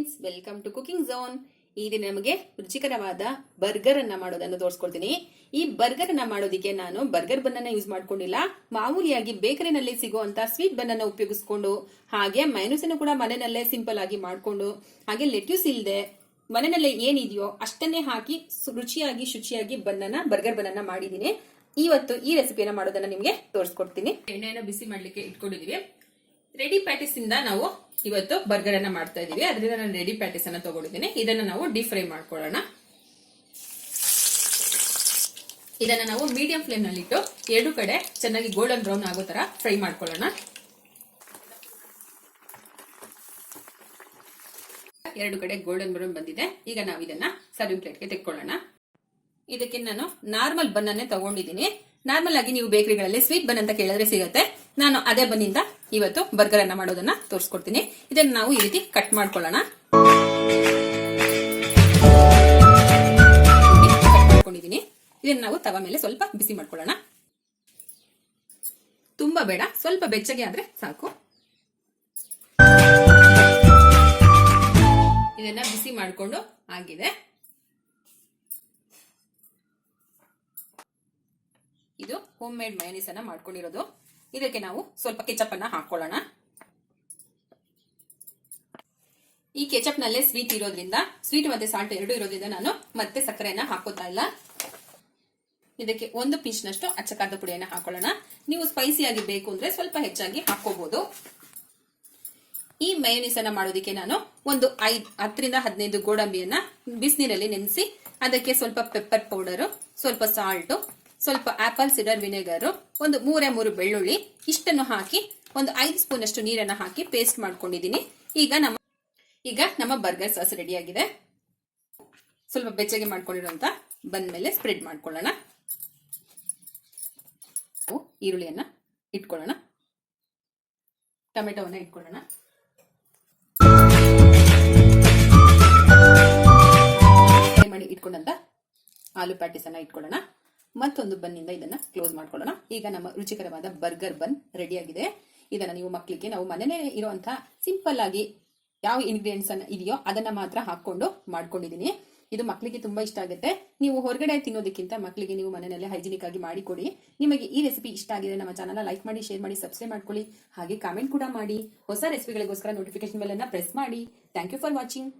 Friends welcome to cooking zone ಈ ದಿನ ನಮಗೆ ರುಚಿಕರವಾದ ಬರ್ಗರ್ ಅನ್ನ ಮಾಡೋದನ್ನು ತೋರಿಸ್ಕೊಡ್ತೀನಿ. ಈ ಬರ್ಗರ್ ಅನ್ನ ಮಾಡೋದಿಕ್ಕೆ ನಾನು ಬರ್ಗರ್ ಬನ್ನ ಯೂಸ್ ಮಾಡ್ಕೊಂಡಿಲ್ಲ. ಮಾಮೂಲಿಯಾಗಿ ಬೇಕರಿನಲ್ಲಿ ಸಿಗುವಂತ ಸ್ವೀಟ್ ಬನ್ನ ಉಪಯೋಗಿಸ್ಕೊಂಡು, ಹಾಗೆ ಮೈನಸ್ ಅನ್ನು ಕೂಡ ಮನೆಯಲ್ಲೇ ಸಿಂಪಲ್ ಆಗಿ ಮಾಡ್ಕೊಂಡು, ಹಾಗೆ ಲೆಟ್ಯೂಸ್ ಇಲ್ಲದೆ ಮನೆಯಲ್ಲೇ ಏನಿದೆಯೋ ಅಷ್ಟನ್ನೇ ಹಾಕಿ ರುಚಿಯಾಗಿ, ಶುಚಿಯಾಗಿ ಬನ್ನನ ಬರ್ಗರ್ ಬನ್ನ ಮಾಡಿದೀನಿ ಇವತ್ತು ಈ ರೆಸಿಪಿಯನ್ನ ಮಾಡೋದನ್ನ ನಿಮ್ಗೆ ತೋರಿಸ್ಕೊಡ್ತೀನಿ. ಎಣ್ಣೆಯನ್ನು ಬಿಸಿ ಮಾಡ್ಲಿಕ್ಕೆ ಇಟ್ಕೊಂಡಿದೀವಿ. ರೆಡಿ ಪ್ಯಾಟಿಸ್ ಇಂದ ನಾವು ಇವತ್ತು ಬರ್ಗರ್ ಅನ್ನ ಮಾಡ್ತಾ ಇದೀವಿ. ಅದರಿಂದ ನಾನು ರೆಡಿ ಪ್ಯಾಟಿಸ್ ಅನ್ನ ತಗೊಂಡಿದ್ದೀನಿ. ಇದನ್ನ ನಾವು ಡೀಪ್ ಫ್ರೈ ಮಾಡ್ಕೊಳ್ಳೋಣ. ಇದನ್ನ ನಾವು ಮೀಡಿಯಂ ಫ್ಲೇಮ್ನಲ್ಲಿ ಇಟ್ಟು ಎರಡು ಕಡೆ ಚೆನ್ನಾಗಿ ಗೋಲ್ಡನ್ ಬ್ರೌನ್ ಆಗೋ ತರ ಫ್ರೈ ಮಾಡ್ಕೊಳ್ಳೋಣ. ಎರಡು ಕಡೆ ಗೋಲ್ಡನ್ ಬ್ರೌನ್ ಬಂದಿದೆ. ಈಗ ನಾವು ಇದನ್ನ ಸರ್ವಿಂಗ್ ಪ್ಲೇಟ್ಗೆ ತೆಕ್ಕೊಳ್ಳೋಣ. ಇದಕ್ಕೆ ನಾನು ನಾರ್ಮಲ್ ಬನ್ ತಗೊಂಡಿದ್ದೀನಿ. ನಾರ್ಮಲ್ ಆಗಿ ನೀವು ಬೇಕರಿಗಳಲ್ಲಿ ಸ್ವೀಟ್ ಬನ್ ಅಂತ ಕೇಳಿದ್ರೆ ಸಿಗುತ್ತೆ. ನಾನು ಅದೇ ಬನ್ನಿಂದ ಇವತ್ತು ಬರ್ಗರ್ ಅನ್ನ ಮಾಡೋದನ್ನ ತೋರಿಸ್ಕೊಡ್ತೀನಿ. ಇದನ್ನ ನಾವು ಈ ರೀತಿ ಕಟ್ ಮಾಡ್ಕೊಳ್ಳೋಣ. ಕಟ್ ಮಾಡ್ಕೊಂಡಿದ್ದೀನಿ ಇದನ್ನ ನಾವು ತವ ಮೇಲೆ ಸ್ವಲ್ಪ ಬಿಸಿ ಮಾಡ್ಕೊಳ್ಳೋಣ. ತುಂಬಾ ಬೇಡ, ಸ್ವಲ್ಪ ಬೆಚ್ಚಗೆ ಆದ್ರೆ ಸಾಕು. ಇದನ್ನ ಬಿಸಿ ಮಾಡಿಕೊಂಡು ಆಗಿದೆ. ಇದು ಹೋಮ್ ಮೇಡ್ ಮಯನೀಸ್ ಅನ್ನ ಮಾಡ್ಕೊಂಡಿರೋದು. ಇದಕ್ಕೆ ನಾವು ಸ್ವಲ್ಪ ಕೆಚಪ್ ಅನ್ನ ಹಾಕೊಳ್ಳೋಣ. ಈ ಕೆಚಪ್ ನಲ್ಲೇ ಸ್ವೀಟ್ ಇರೋದ್ರಿಂದ ಸ್ವೀಟ್ ಮತ್ತೆ ಸಾಲ್ಟ್ ಎರಡು ಇರೋದ್ರಿಂದ ನಾನು ಮತ್ತೆ ಸಕ್ಕರೆಯನ್ನ ಹಾಕೋತಾ ಇಲ್ಲ. ಇದಕ್ಕೆ ಒಂದು ನಷ್ಟು ಅಚ್ಚಕಾದ ಪುಡಿಯನ್ನ ಹಾಕೊಳ್ಳೋಣ. ನೀವು ಸ್ಪೈಸಿಯಾಗಿ ಬೇಕು ಅಂದ್ರೆ ಸ್ವಲ್ಪ ಹೆಚ್ಚಾಗಿ ಹಾಕೋಬಹುದು ಈ ಮಯೋನೀಸ್ ಅನ್ನ ಮಾಡೋದಕ್ಕೆ ನಾನು ಒಂದು ಐದ್, ಹತ್ತರಿಂದ ಹದಿನೈದು ಗೋಡಂಬಿಯನ್ನ ಬಿಸಿನೀರಲ್ಲಿ ನೆನೆಸಿ, ಅದಕ್ಕೆ ಸ್ವಲ್ಪ ಪೆಪ್ಪರ್ ಪೌಡರ್ ಸ್ವಲ್ಪ ಸಾಲ್ಟ್ ಸ್ವಲ್ಪ ಆಪಲ್, ಸಿಡರ್, ವಿನೆಗರ್, ಒಂದು ಮೂರೇ ಮೂರು ಬೆಳ್ಳುಳ್ಳಿ, ಇಷ್ಟನ್ನು ಹಾಕಿ, ಒಂದು ಐದು ಸ್ಪೂನ್ ಅಷ್ಟು ನೀರನ್ನು ಹಾಕಿ ಪೇಸ್ಟ್ ಮಾಡ್ಕೊಂಡಿದ್ದೀನಿ. ಈಗ ನಮ್ಮ ಈಗ ನಮ್ಮ ಬರ್ಗರ್ ಸಾಸ್ ರೆಡಿ ಆಗಿದೆ ಸ್ವಲ್ಪ ಬೆಚ್ಚಗೆ ಮಾಡ್ಕೊಂಡಿರುವಂತ ಬಂದ ಮೇಲೆ ಸ್ಪ್ರೆಡ್ ಮಾಡ್ಕೊಳ್ಳೋಣ ಈರುಳ್ಳಿಯನ್ನ ಇಟ್ಕೊಳ್ಳೋಣ. ಟೊಮೆಟೊವನ್ನ ಇಟ್ಕೊಳ್ಳೋಣ. ಮಾಡಿ ಇಟ್ಕೊಂಡಂತ ಆಲೂ ಪ್ಯಾಟಿಸ್ ಅನ್ನ ಇಟ್ಕೊಳ್ಳೋಣ. ಮತ್ತೊಂದು ಬನ್ನಿಂದ ಇದನ್ನ ಕ್ಲೋಸ್ ಮಾಡ್ಕೊಳ್ಳೋಣ. ಈಗ ನಮ್ಮ ರುಚಿಕರವಾದ ಬರ್ಗರ್ ಬನ್ ರೆಡಿ ಆಗಿದೆ. ಇದನ್ನ ನೀವು ಮಕ್ಕಳಿಗೆ ನಾವು ಮನೆಯಲ್ಲೇ ಇರುವಂತಹ ಸಿಂಪಲ್ ಆಗಿ ಯಾವ ಇಂಗ್ರೀಡಿಯೆಂಟ್ಸ್ ಅನ್ನ ಇದೆಯೋ ಅದನ್ನ ಮಾತ್ರ ಹಾಕೊಂಡು ಮಾಡ್ಕೊಂಡಿದ್ದೀನಿ. ಇದು ಮಕ್ಕಳಿಗೆ ತುಂಬಾ ಇಷ್ಟ ಆಗುತ್ತೆ. ನೀವು ಹೊರಗಡೆ ತಿನ್ನೋದಕ್ಕಿಂತ ಮಕ್ಕಳಿಗೆ ನೀವು ಮನೆಯಲ್ಲೇ ಹೈಜಿನಿಕ್ ಆಗಿ ಮಾಡಿಕೊಡಿ. ನಿಮಗೆ ಈ ರೆಸಿಪಿ ಇಷ್ಟ ಆಗಿದೆ ನಮ್ಮ ಚಾನಲ್ ಲೈಕ್ ಮಾಡಿ ಶೇರ್ ಮಾಡಿ ಸಬ್ಸ್ಕ್ರೈಬ್ ಮಾಡ್ಕೊಳ್ಳಿ. ಹಾಗೆ ಕಾಮೆಂಟ್ ಕೂಡ ಮಾಡಿ. ಹೊಸ ರೆಸಿಪಿಗಳಿಗೋಸ್ಕರ ನೋಟಿಫಿಕೇಶನ್ ಬೆಲ್ ಅನ್ನ ಪ್ರೆಸ್ ಮಾಡಿ. Thank you for watching